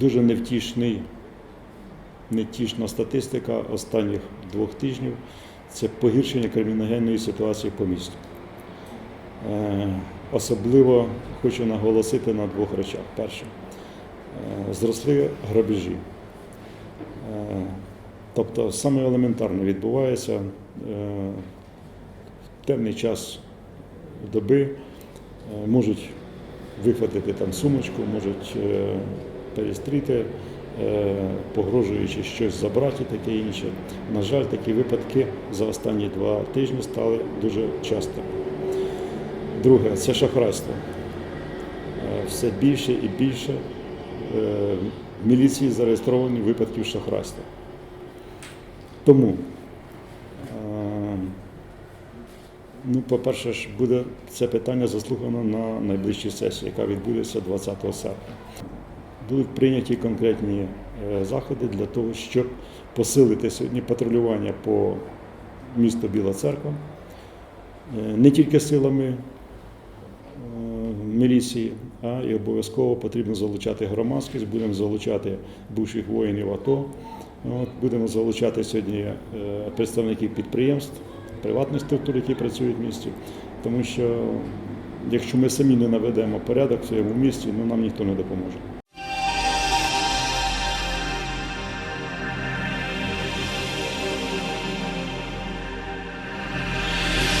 Дуже невтішний, невтішна статистика останніх двох тижнів це погіршення криміногенної ситуації по місту. Е, Особливо хочу наголосити на двох речах. Перше, е, зросли грабежі. Е, Тобто саме елементарне відбувається в темний час доби, можуть вихватити там сумочку, можуть перестріти, е, погрожуючи щось забрати, таке інше. На жаль, такі випадки за останні два тижні стали дуже часто. Друге це шахрайство. Е, Все більше і більше е, в міліції зареєстровані випадків шахрайства. Тому, е, ну, по-перше, ж буде це питання заслухано на найближчій сесії, яка відбудеться 20 серпня. Будуть прийняті конкретні е, заходи для того, щоб посилити сьогодні патрулювання по місту Біла Церква, Е, не тільки силами е, міліції, а і обов'язково потрібно залучати громадськість, будемо залучати бувших воїнів АТО. Будемо залучати сьогодні представників підприємств, приватних структур, які працюють в місті. Тому що якщо ми самі не наведемо порядок в своєму місті, ну нам ніхто не допоможе.